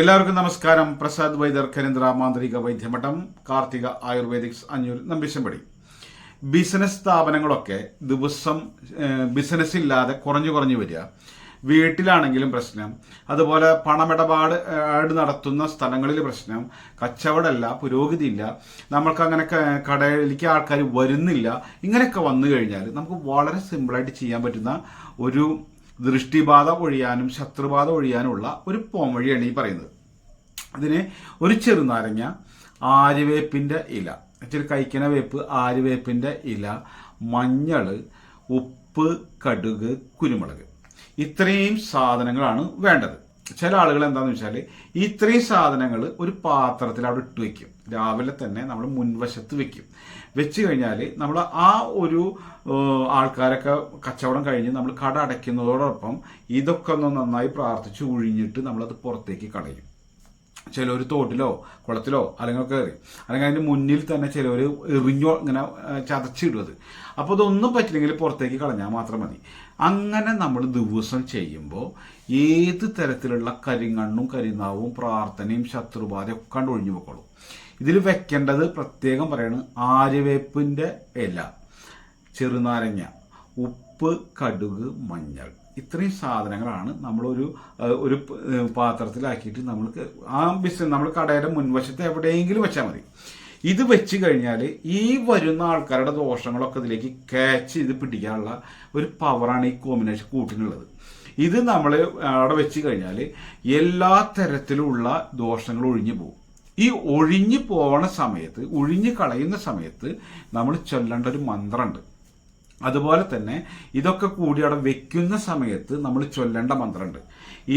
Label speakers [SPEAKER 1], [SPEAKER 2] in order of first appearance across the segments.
[SPEAKER 1] എല്ലാവർക്കും നമസ്കാരം. പ്രസാദ് വൈദ്യർ കേന്ദ്ര മാന്ത്രിക വൈദ്യമഠം കാർത്തിക ആയുർവേദിക്സ് അഞ്ഞൂർ നമ്പിശമ്പടി ബിസിനസ് സ്ഥാപനങ്ങളൊക്കെ ദിവസം ബിസിനസ് ഇല്ലാതെ കുറഞ്ഞു കുറഞ്ഞു വരിക. വീട്ടിലാണെങ്കിലും പ്രശ്നം. അതുപോലെ പണമിടപാട് നടത്തുന്ന സ്ഥലങ്ങളിൽ പ്രശ്നം. കച്ചവടമല്ല പുരോഗതിയില്ല. നമ്മൾക്ക് അങ്ങനെ കടയിലേക്ക് ആൾക്കാർ വരുന്നില്ല. ഇങ്ങനെയൊക്കെ വന്നു കഴിഞ്ഞാൽ നമുക്ക് വളരെ സിമ്പിളായിട്ട് ചെയ്യാൻ പറ്റുന്ന ഒരു ദൃഷ്ടിബാധ ഒഴിയാനും ശത്രുബാധ ഒഴിയാനുമുള്ള ഒരു പോംവഴിയാണ് ഈ പറയുന്നത്. അതിന് ഒരു ചെറുനാരങ്ങ ആര്യവേപ്പിന്റെ ഇല. ഇച്ചിരി കഴിക്കണ വേപ്പ് ആര്യവേപ്പിന്റെ ഇല മഞ്ഞൾ ഉപ്പ് കടുക് കുരുമുളക്. ഇത്രയും സാധനങ്ങളാണ് വേണ്ടത്. ചില ആളുകൾ എന്താണെന്ന് വെച്ചാൽ ഇത്രയും സാധനങ്ങൾ ഒരു പാത്രത്തിൽ അവിടെ ഇട്ട് വെക്കും. രാവിലെ തന്നെ നമ്മൾ മുൻവശത്ത് വെക്കും. വെച്ച് കഴിഞ്ഞാൽ നമ്മൾ ആ ഒരു ആൾക്കാരൊക്കെ കച്ചവടം കഴിഞ്ഞ് നമ്മൾ കട അടയ്ക്കുന്നതോടൊപ്പം ഇതൊക്കെ ഒന്ന് നന്നായി പ്രാർത്ഥിച്ച് ഒഴിഞ്ഞിട്ട് നമ്മളത് പുറത്തേക്ക് കളയും. ചിലർ തോട്ടിലോ കുളത്തിലോ അല്ലെങ്കിൽ കയറി. അല്ലെങ്കിൽ അതിന്റെ മുന്നിൽ തന്നെ ചിലർ എറിഞ്ഞോ ഇങ്ങനെ ചതച്ചിടുന്നത് അപ്പോൾ അതൊന്നും പറ്റില്ലെങ്കിൽ പുറത്തേക്ക് കളഞ്ഞാൽ മാത്രം മതി. അങ്ങനെ നമ്മൾ ദിവസം ചെയ്യുമ്പോൾ ഏത് തരത്തിലുള്ള കരിങ്ങണ്ണും കരിനാവും പ്രാർത്ഥനയും ശത്രുബാധയും ഒക്കെ കണ്ട് ഒഴിഞ്ഞു പോയിക്കോളും ഇതിൽ വെക്കേണ്ടത് പ്രത്യേകം പറയണ ആര്യവേപ്പിന്റെ ഇല ചെറുനാരങ്ങ ഉപ്പ് കടുക് മഞ്ഞൾ. ഇത്രയും സാധനങ്ങളാണ് നമ്മളൊരു ഒരു പാത്രത്തിലാക്കിയിട്ട് നമ്മൾക്ക് ആ ബിസിനസ് നമ്മൾ കടയുടെ മുൻവശത്ത് എവിടെയെങ്കിലും വെച്ചാൽ മതി. ഇത് വെച്ച് കഴിഞ്ഞാൽ ഈ വരുന്ന ആൾക്കാരുടെ ദോഷങ്ങളൊക്കെ ഇതിലേക്ക് ക്യാച്ച് ചെയ്ത് പിടിക്കാനുള്ള ഒരു പവറാണ് ഈ കോമ്പിനേഷൻ കൂട്ടിനുള്ളത്. ഇത് നമ്മൾ അവിടെ വെച്ച് കഴിഞ്ഞാൽ എല്ലാ തരത്തിലുള്ള ദോഷങ്ങൾ ഒഴിഞ്ഞു പോകും. ഈ ഒഴിഞ്ഞു പോണ സമയത്ത് ഒഴിഞ്ഞു കളയുന്ന സമയത്ത് നമ്മൾ ചൊല്ലേണ്ട ഒരു മന്ത്രമുണ്ട്. അതുപോലെ തന്നെ ഇതൊക്കെ കൂടി അവിടെ വെക്കുന്ന സമയത്ത് നമ്മൾ ചൊല്ലേണ്ട മന്ത്രമുണ്ട്.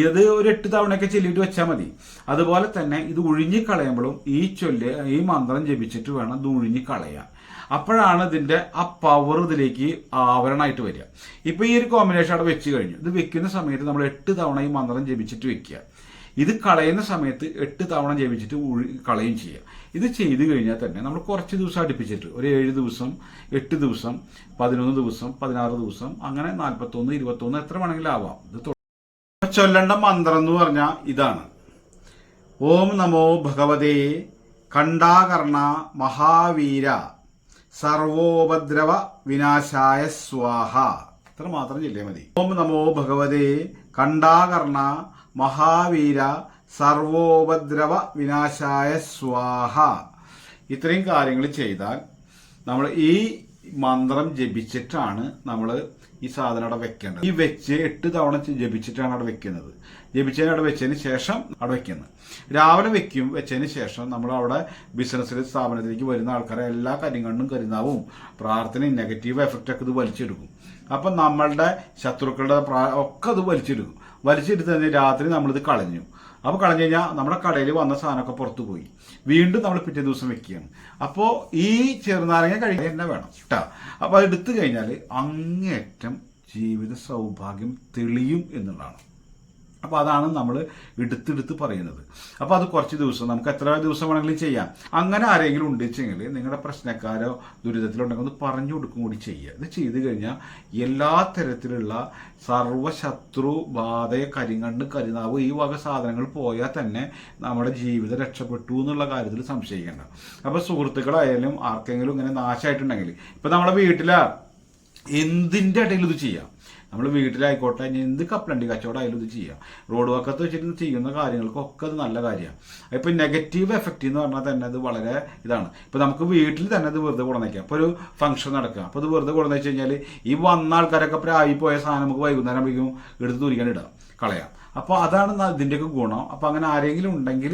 [SPEAKER 1] ഇത് ഒരു എട്ട് തവണയൊക്കെ ചൊല്ലിയിട്ട് വെച്ചാൽ മതി. അതുപോലെ തന്നെ ഇത് ഒഴിഞ്ഞു കളയുമ്പോഴും ഈ ചൊല്ല് ഈ മന്ത്രം ജപിച്ചിട്ട് വേണം ഇത് ഒഴിഞ്ഞു കളയാൻ. അപ്പോഴാണ് ഇതിന്റെ ആ പവർ ഇതിലേക്ക് ആവരണമായിട്ട് വരിക. ഇപ്പൊ ഈ ഒരു കോമ്പിനേഷൻ അവിടെ വെച്ച് കഴിഞ്ഞു. ഇത് വെക്കുന്ന സമയത്ത് നമ്മൾ എട്ട് തവണ ഈ മന്ത്രം ജപിച്ചിട്ട് വെക്കുക. ഇത് കളയുന്ന സമയത്ത് എട്ട് തവണ ജപിച്ചിട്ട് കളയും ചെയ്യുക ഇത് ചെയ്തു കഴിഞ്ഞാൽ തന്നെ നമ്മൾ കുറച്ച് ദിവസം അടുപ്പിച്ചിട്ട് ഒരു ഏഴ് ദിവസം എട്ട് ദിവസം പതിനൊന്ന് ദിവസം പതിനാറ് ദിവസം അങ്ങനെ നാൽപ്പത്തൊന്ന് ഇരുപത്തൊന്ന് എത്ര വേണമെങ്കിലും ആവാം. ഇത് ചൊല്ലേണ്ട മന്ത്രം എന്ന് പറഞ്ഞാൽ ഇതാണ്. ഓം നമോ ഭഗവതേ കണ്ടാകർണ മഹാവീര സർവോപദ്രവ വിനാശായ സ്വാഹ. ഇത്ര മാത്രം ചൊല്ലിയാൽ മതി. ഓം നമോ ഭഗവതേ കണ്ടാകർണ മഹാവീര സർവോപദ്രവ വിനാശായ സ്വാഹ. ഇത്രയും കാര്യങ്ങൾ ചെയ്താൽ നമ്മൾ ഈ മന്ത്രം ജപിച്ചിട്ടാണ് നമ്മൾ ഈ സാധനം അവിടെ വെക്കേണ്ടത്. ഈ വെച്ച് എട്ട് തവണ ജപിച്ചിട്ടാണ് അവിടെ വെക്കുന്നത്. ജപിച്ചതിന് അവിടെ വെച്ചതിന് ശേഷം അവിടെ വെക്കുന്നത്. രാവിലെ വെക്കും വെച്ചതിന് ശേഷം നമ്മൾ അവിടെ ബിസിനസ്സിൽ സ്ഥാപനത്തിലേക്ക് വരുന്ന ആൾക്കാരെ എല്ലാ കരിങ്കണ്ണും കരുതാവും. പ്രാർത്ഥനയും നെഗറ്റീവ് എഫക്റ്റ് ഒക്കെ ഇത് വലിച്ചെടുക്കും. അപ്പം നമ്മളുടെ ശത്രുക്കളുടെ പ്രാ- ഒക്കെ അത് വലിച്ചെടുക്കും. വലിച്ചെടുത്ത് തന്നെ രാത്രി നമ്മളിത് കളഞ്ഞു. അപ്പോൾ കളഞ്ഞു കഴിഞ്ഞാൽ നമ്മുടെ കടയിൽ വന്ന സാധനമൊക്കെ പുറത്തു പോയി. വീണ്ടും നമ്മൾ പിറ്റേ ദിവസം വെക്കുകയാണ്. അപ്പോൾ ഈ ചെറുനാരങ്ങ കഴിക്കാൻ തന്നെ വേണം കേട്ടോ അപ്പോൾ അത് എടുത്തു കഴിഞ്ഞാൽ അങ്ങേറ്റം ജീവിത സൗഭാഗ്യം തെളിയും എന്നുള്ളതാണ്. അപ്പോൾ അതാണ് നമ്മൾ എടുത്തെടുത്ത് പറയുന്നത്. അപ്പോൾ അത് കുറച്ച് ദിവസം നമുക്ക് എത്ര ദിവസം വേണമെങ്കിലും ചെയ്യാം. അങ്ങനെ ആരെങ്കിലും ഉണ്ടെച്ചെങ്കിൽ നിങ്ങളുടെ പ്രശ്നക്കാരോ ദുരിതത്തിലുണ്ടെങ്കിൽ ഒന്ന് പറഞ്ഞു കൊടുക്കും കൂടി ചെയ്യുക. ഇത് ചെയ്തു കഴിഞ്ഞാൽ എല്ലാ തരത്തിലുള്ള സർവശത്രു ബാധയെ കരിങ്കണ്ണ് കരുനാവ് ഈ വക സാധനങ്ങൾ പോയാൽ തന്നെ നമ്മുടെ ജീവിതം രക്ഷപ്പെട്ടു എന്നുള്ള കാര്യത്തിൽ സംശയിക്കേണ്ട. അപ്പോൾ സുഹൃത്തുക്കളായാലും ആർക്കെങ്കിലും ഇങ്ങനെ നാശമായിട്ടുണ്ടെങ്കിൽ ഇപ്പം നമ്മുടെ വീട്ടിലെ എന്തിന്റെ ഇടയിൽ ഇത് ചെയ്യാം? നമ്മൾ വീട്ടിലായിക്കോട്ടെ ഇനി എന്ത് കപ്പലണ്ടി കച്ചവടമായാലും ഇത് ചെയ്യാം. റോഡ് വക്കത്ത് വെച്ചിട്ട് ചെയ്യുന്ന കാര്യങ്ങൾക്കൊക്കെ അത് നല്ല കാര്യമാണ് ഇപ്പം നെഗറ്റീവ് എഫക്റ്റ് എന്ന് പറഞ്ഞാൽ തന്നെ അത് വളരെ ഇതാണ്. ഇപ്പം നമുക്ക് വീട്ടിൽ തന്നെ അത് വെറുതെ കൊണ്ടുവന്നേക്കാം അപ്പോൾ ഒരു ഫംഗ്ഷൻ നടക്കുക. അപ്പോൾ അത് വെറുതെ കൊണ്ടുവന്ന് വെച്ച് കഴിഞ്ഞാൽ ഈ വന്ന ആൾക്കാരൊക്കെ പ്രായി പോയ സാധനം നമുക്ക് വൈകുന്നേരം ആകുമ്പോഴേക്കും എടുത്ത് തുരിക്കാൻ ഇടാം. കളയാം. അപ്പോൾ അതാണ് ഇതിന്റെയൊക്കെ ഗുണം. അപ്പോൾ അങ്ങനെ ആരെങ്കിലും ഉണ്ടെങ്കിൽ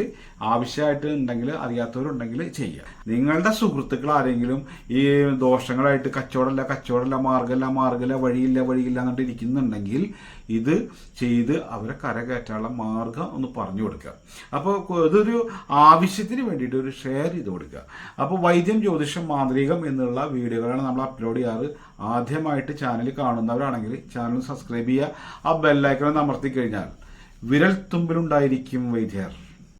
[SPEAKER 1] ആവശ്യമായിട്ട് ഉണ്ടെങ്കിൽ അറിയാത്തവരുണ്ടെങ്കിൽ ചെയ്യുക നിങ്ങളുടെ സുഹൃത്തുക്കൾ ആരെങ്കിലും ഈ ദോഷങ്ങളായിട്ട് കച്ചവടമല്ല കച്ചവടമല്ല മാർഗമല്ല മാർഗമല്ല വഴിയില്ല വഴിയില്ല എന്നിട്ട് ഇരിക്കുന്നുണ്ടെങ്കിൽ ഇത് ചെയ്ത് അവരെ കരകയറ്റാനുള്ള മാർഗം ഒന്ന് പറഞ്ഞു കൊടുക്കുക. അപ്പോൾ ഇതൊരു ആവശ്യത്തിന് വേണ്ടിയിട്ട് ഒരു ഷെയർ ചെയ്ത് കൊടുക്കുക. അപ്പോൾ വൈദ്യം ജ്യോതിഷം മാന്ത്രികം എന്നുള്ള വീഡിയോകളാണ് നമ്മൾ അപ്ലോഡ് ചെയ്യാറ്. ആദ്യമായിട്ട് ചാനൽ കാണുന്നവരാണെങ്കിൽ ചാനൽ സബ്സ്ക്രൈബ് ചെയ്യുക. ആ ബെല്ലൈക്കൺ അമർത്തി കഴിഞ്ഞാൽ വിരൽ തുമ്പിലുണ്ടായിരിക്കും വൈദ്യർ.